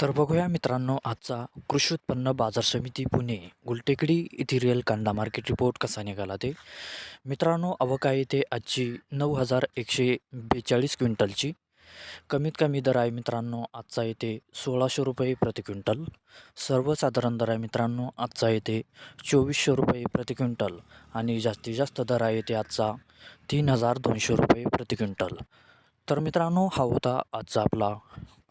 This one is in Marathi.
तर बघूया मित्रांनो आजचा कृषी उत्पन्न बाजार समिती पुणे गुलटेकडी इथिरियल कांदा मार्केट रिपोर्ट कसा निघाला ते? मित्रांनो अवका येथे आजची नऊ हजार एकशे बेचाळीस क्विंटलची. कमीत कमी दर आहे मित्रांनो आजचा येते सोळाशे रुपये प्रति क्विंटल. सर्वसाधारण दर आहे मित्रांनो आजचा येते चोवीसशे रुपये प्रति क्विंटल. आणि जास्तीत जास्त दर आहे ते आजचा तीन हजार दोनशे रुपये प्रति क्विंटल. तर मित्रांनो हा होता आजचा आपला